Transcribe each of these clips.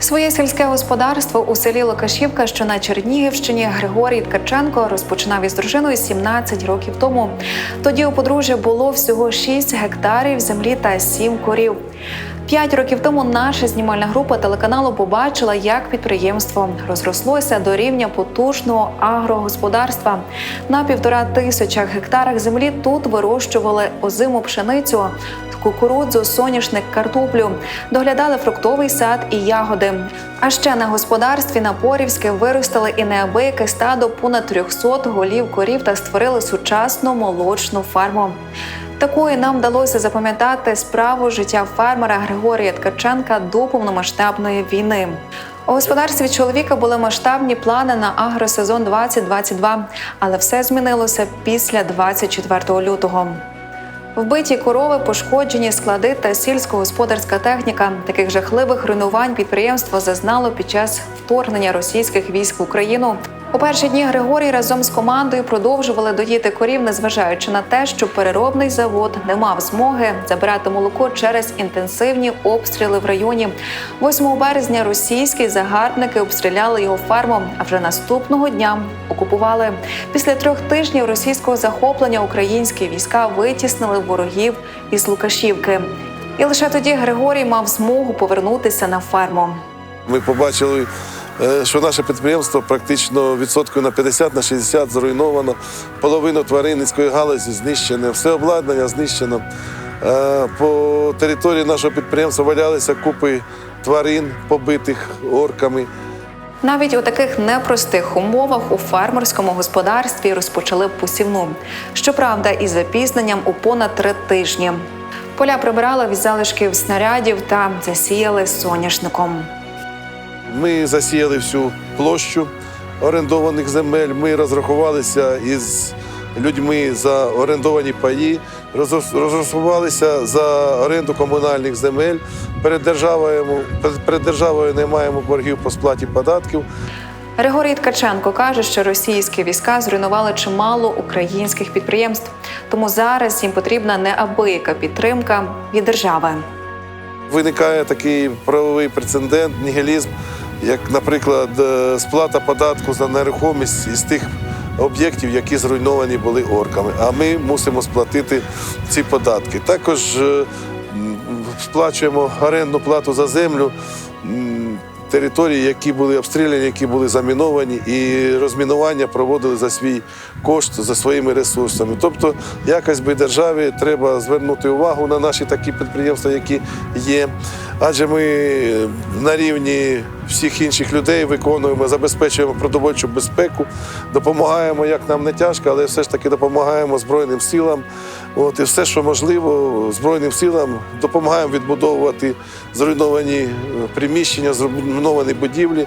Своє сільське господарство у селі Лукашівка, що на Чернігівщині, Григорій Ткаченко розпочинав із дружиною 17 років тому. Тоді у подружжя було всього 6 гектарів землі та 7 корів. П'ять років тому наша знімальна група телеканалу побачила, як підприємство розрослося до рівня потужного агрогосподарства. На півтора тисячах гектарах землі тут вирощували озиму пшеницю, кукурудзу, соняшник, картоплю, доглядали фруктовий сад і ягоди. А ще на господарстві на Порівське виростили і неабияке стадо понад 300 голів корів та створили сучасну молочну фарму. Такою нам вдалося запам'ятати справу життя фермера Григорія Ткаченка до повномасштабної війни. У господарстві чоловіка були масштабні плани на агросезон 2022, але все змінилося після 24 лютого. Вбиті корови, пошкоджені склади та сільськогосподарська техніка. Таких жахливих руйнувань підприємство зазнало під час вторгнення російських військ в Україну. У перші дні Григорій разом з командою продовжували доїти корів, незважаючи на те, що переробний завод не мав змоги забирати молоко через інтенсивні обстріли в районі. 8 березня російські загарбники обстріляли його ферму, а вже наступного дня окупували. Після трьох тижнів російського захоплення українські війська витіснили ворогів із Лукашівки. І лише тоді Григорій мав змогу повернутися на ферму. Ми побачили, що наше підприємство практично відсотків на 50 на 60 зруйновано. Половину тваринницької галузі знищено, все обладнання знищено. Е, По території нашого підприємства валялися купи тварин, побитих орками. Навіть у таких непростих умовах у фермерському господарстві розпочали посівну. Щоправда, із запізненням у понад три тижні. Поля прибирали від залишків снарядів та засіяли соняшником. Ми засіяли всю площу орендованих земель. Ми розрахувалися із людьми за орендовані паї, розрахувалися за оренду комунальних земель. Перед державою, перед- перед державою не маємо боргів по сплаті податків. Григорій Ткаченко каже, що російські війська зруйнували чимало українських підприємств, тому зараз їм потрібна неабияка підтримка від держави. Виникає такий правовий прецедент, нігілізм, як, наприклад, е, сплата податку за нерухомість із тих об'єктів, які зруйновані були орками. А ми мусимо сплатити ці податки. Також е, сплачуємо орендну плату за землю. Території, які були обстріляні, які були заміновані, і розмінування проводили за свій кошт, за своїми ресурсами. Тобто, якось би державі треба звернути увагу на наші такі підприємства, які є. Адже ми на рівні всіх інших людей виконуємо, забезпечуємо продовольчу безпеку, допомагаємо, як нам не тяжко, але все ж таки допомагаємо Збройним силам. От, і все, що можливо, Збройним силам допомагаємо відбудовувати зруйновані е, приміщення, зруйновані будівлі.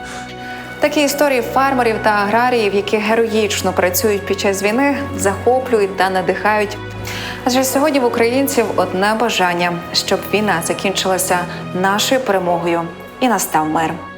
Такі історії фермерів та аграріїв, які героїчно працюють під час війни, захоплюють та надихають. Адже сьогодні в українців одне бажання, щоб війна закінчилася нашою перемогою і настав мир.